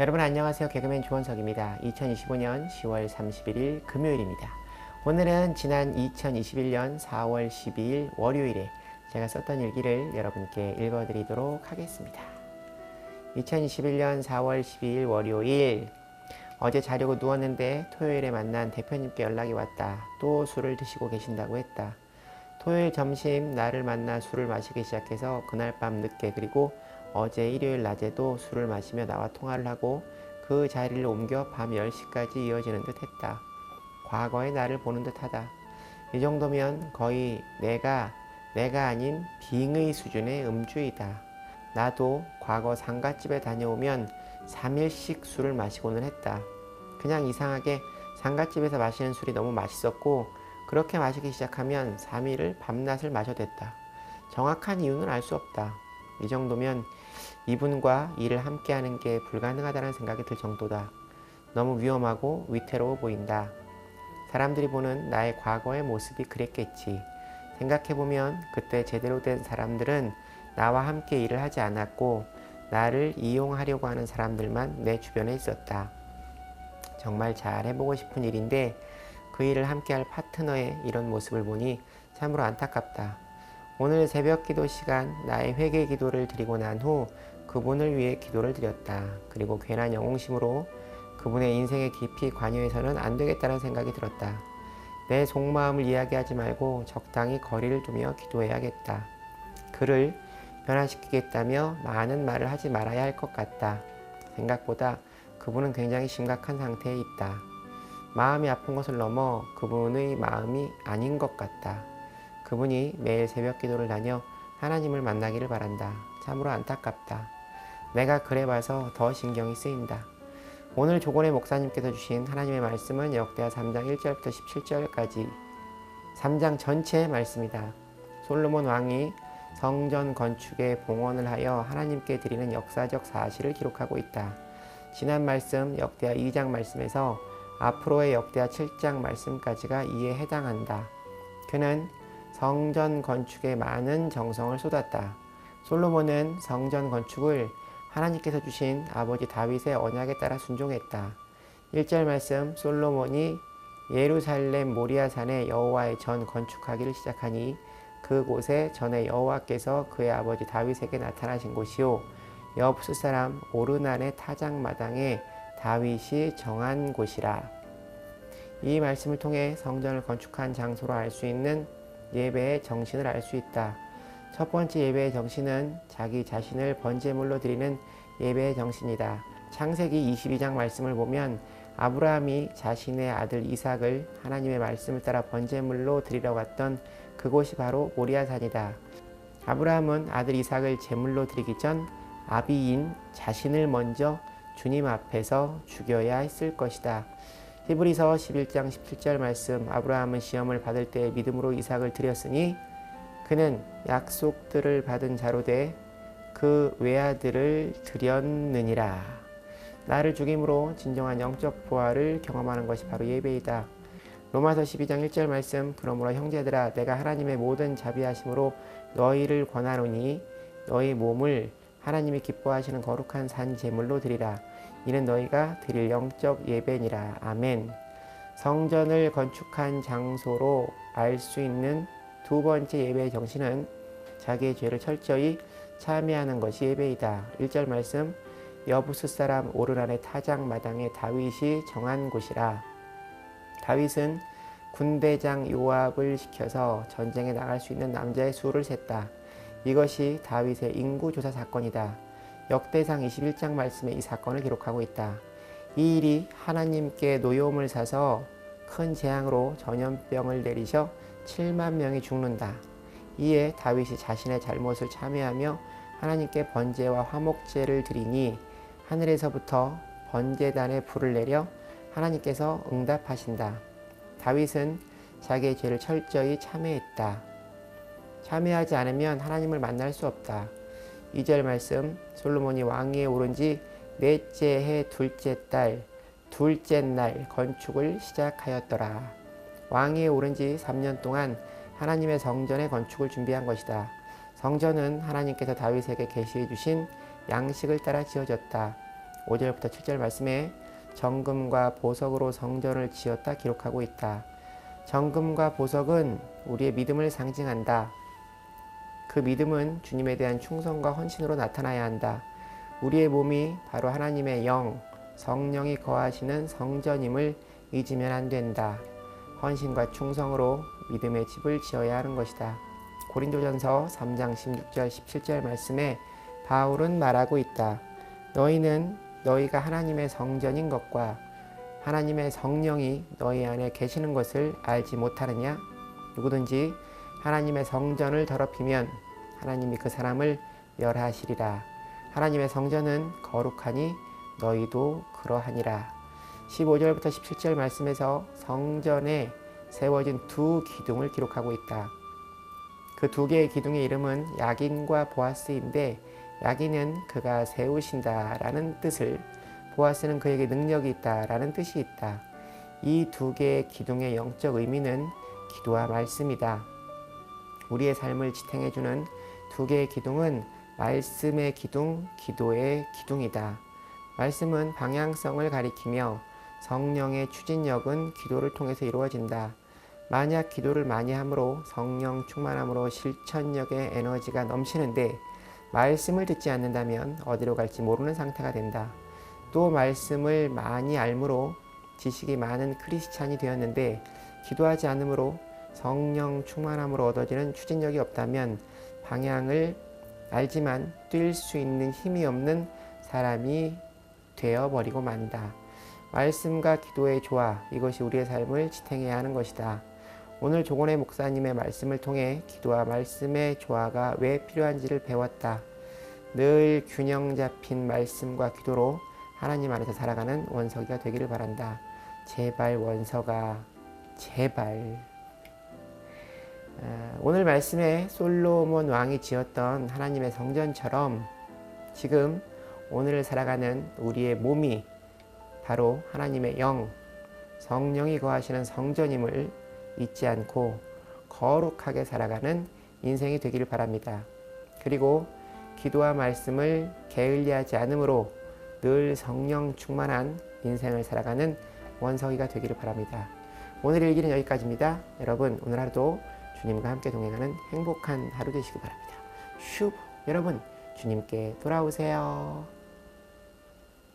여러분 안녕하세요. 개그맨 조원석입니다. 2025년 10월 31일 금요일입니다. 오늘은 지난 2021년 4월 12일 월요일에 제가 썼던 일기를 여러분께 읽어드리도록 하겠습니다. 2021년 4월 12일 월요일 어제 자려고 누웠는데 토요일에 만난 대표님께 연락이 왔다. 또 술을 드시고 계신다고 했다. 토요일 점심 나를 만나 술을 마시기 시작해서 그날 밤 늦게 그리고 어제 일요일 낮에도 술을 마시며 나와 통화를 하고 그 자리를 옮겨 밤 10시까지 이어지는 듯 했다. 과거의 나를 보는 듯 하다. 이 정도면 거의 내가 내가 아닌 빙의 수준의 음주이다. 나도 과거 상가집에 다녀오면 3일씩 술을 마시고는 했다. 그냥 이상하게 상가집에서 마시는 술이 너무 맛있었고 그렇게 마시기 시작하면 3일을 밤낮을 마셔댔다. 정확한 이유는 알 수 없다. 이 정도면 이분과 일을 함께 하는 게 불가능하다는 생각이 들 정도다. 너무 위험하고 위태로워 보인다. 사람들이 보는 나의 과거의 모습이 그랬겠지. 생각해보면 그때 제대로 된 사람들은 나와 함께 일을 하지 않았고 나를 이용하려고 하는 사람들만 내 주변에 있었다. 정말 잘 해보고 싶은 일인데 그 일을 함께할 파트너의 이런 모습을 보니 참으로 안타깝다. 오늘 새벽 기도 시간 나의 회개 기도를 드리고 난 후 그분을 위해 기도를 드렸다. 그리고 괜한 영웅심으로 그분의 인생에 깊이 관여해서는 안 되겠다는 생각이 들었다. 내 속마음을 이야기하지 말고 적당히 거리를 두며 기도해야겠다. 그를 변화시키겠다며 많은 말을 하지 말아야 할 것 같다. 생각보다 그분은 굉장히 심각한 상태에 있다. 마음이 아픈 것을 넘어 그분의 마음이 아닌 것 같다. 그분이 매일 새벽 기도를 다녀 하나님을 만나기를 바란다. 참으로 안타깝다. 내가 그래 봐서 더 신경이 쓰인다. 오늘 조건의 목사님께서 주신 하나님의 말씀은 역대하 3장 1절부터 17절까지 3장 전체의 말씀이다. 솔로몬 왕이 성전 건축에 봉헌을 하여 하나님께 드리는 역사적 사실을 기록하고 있다. 지난 말씀 역대하 2장 말씀에서 앞으로의 역대하 7장 말씀까지가 이에 해당한다. 그는 성전 건축에 많은 정성을 쏟았다. 솔로몬은 성전 건축을 하나님께서 주신 아버지 다윗의 언약에 따라 순종했다. 1절 말씀 솔로몬이 예루살렘 모리아산에 여호와의 전 건축하기를 시작하니 그곳에 전에 여호와께서 그의 아버지 다윗에게 나타나신 곳이요 여부스 사람 오르난의 타작 마당에 다윗이 정한 곳이라. 이 말씀을 통해 성전을 건축한 장소로 알 수 있는 예배의 정신을 알 수 있다. 첫 번째 예배의 정신은 자기 자신을 번제물로 드리는 예배의 정신이다. 창세기 22장 말씀을 보면 아브라함이 자신의 아들 이삭을 하나님의 말씀을 따라 번제물로 드리러 갔던 그곳이 바로 모리아산이다. 아브라함은 아들 이삭을 제물로 드리기 전 아비인 자신을 먼저 주님 앞에서 죽여야 했을 것이다. 히브리서 11장 17절 말씀 아브라함은 시험을 받을 때 믿음으로 이삭을 드렸으니 그는 약속들을 받은 자로 돼그 외아들을 드렸느니라. 나를 죽임으로 진정한 영적 부활을 경험하는 것이 바로 예배이다. 로마서 12장 1절 말씀 그러므로 형제들아 내가 하나님의 모든 자비하심으로 너희를 권하노니 너희 몸을 하나님이 기뻐하시는 거룩한 산 제물로 드리라. 이는 너희가 드릴 영적 예배니라. 아멘. 성전을 건축한 장소로 알 수 있는 두 번째 예배의 정신은 자기의 죄를 철저히 참여하는 것이 예배이다. 1절 말씀 여부스 사람 오르란의 타작 마당에 다윗이 정한 곳이라. 다윗은 군대장 요압을 시켜서 전쟁에 나갈 수 있는 남자의 수를 셌다. 이것이 다윗의 인구 조사 사건이다. 역대상 21장 말씀에 이 사건을 기록하고 있다. 이 일이 하나님께 노여움을 사서 큰 재앙으로 전염병을 내리셔 7만 명이 죽는다. 이에 다윗이 자신의 잘못을 참회하며 하나님께 번제와 화목제를 드리니 하늘에서부터 번제단에 불을 내려 하나님께서 응답하신다. 다윗은 자기의 죄를 철저히 참회했다. 참회하지 않으면 하나님을 만날 수 없다. 2절 말씀 솔로몬이 왕위에 오른 지 넷째 해 둘째 달 둘째 날 건축을 시작하였더라. 왕위에 오른 지 3년 동안 하나님의 성전의 건축을 준비한 것이다. 성전은 하나님께서 다윗에게 계시해 주신 양식을 따라 지어졌다. 5절부터 7절 말씀에 정금과 보석으로 성전을 지었다 기록하고 있다. 정금과 보석은 우리의 믿음을 상징한다. 그 믿음은 주님에 대한 충성과 헌신으로 나타나야 한다. 우리의 몸이 바로 하나님의 영, 성령이 거하시는 성전임을 잊으면 안 된다. 헌신과 충성으로 믿음의 집을 지어야 하는 것이다. 고린도전서 3장 16절 17절 말씀에 바울은 말하고 있다. 너희는 너희가 하나님의 성전인 것과 하나님의 성령이 너희 안에 계시는 것을 알지 못하느냐? 누구든지 하나님의 성전을 더럽히면 하나님이 그 사람을 멸하시리라. 하나님의 성전은 거룩하니 너희도 그러하니라. 15절부터 17절 말씀에서 성전에 세워진 두 기둥을 기록하고 있다. 그 두 개의 기둥의 이름은 야긴과 보아스인데 야긴은 그가 세우신다 라는 뜻을 보아스는 그에게 능력이 있다 라는 뜻이 있다. 이 두 개의 기둥의 영적 의미는 기도와 말씀이다. 우리의 삶을 지탱해주는 두 개의 기둥은 말씀의 기둥, 기도의 기둥이다. 말씀은 방향성을 가리키며 성령의 추진력은 기도를 통해서 이루어진다. 만약 기도를 많이 함으로 성령 충만함으로 실천력의 에너지가 넘치는데 말씀을 듣지 않는다면 어디로 갈지 모르는 상태가 된다. 또 말씀을 많이 알므로 지식이 많은 크리스찬이 되었는데 기도하지 않으므로 성령 충만함으로 얻어지는 추진력이 없다면 방향을 알지만 뛸 수 있는 힘이 없는 사람이 되어버리고 만다. 말씀과 기도의 조화, 이것이 우리의 삶을 지탱해야 하는 것이다. 오늘 조곤의 목사님의 말씀을 통해 기도와 말씀의 조화가 왜 필요한지를 배웠다. 늘 균형 잡힌 말씀과 기도로 하나님 안에서 살아가는 원석이가 되기를 바란다. 제발 원석아, 제발. 아, 오늘 말씀에 솔로몬 왕이 지었던 하나님의 성전처럼 지금 오늘을 살아가는 우리의 몸이 바로 하나님의 영, 성령이 거하시는 성전임을 잊지 않고 거룩하게 살아가는 인생이 되기를 바랍니다. 그리고 기도와 말씀을 게을리하지 않으므로 늘 성령 충만한 인생을 살아가는 원석이가 되기를 바랍니다. 오늘 일기는 여기까지입니다. 여러분 오늘 하루도 주님과 함께 동행하는 행복한 하루 되시기 바랍니다. 슈 여러분 주님께 돌아오세요.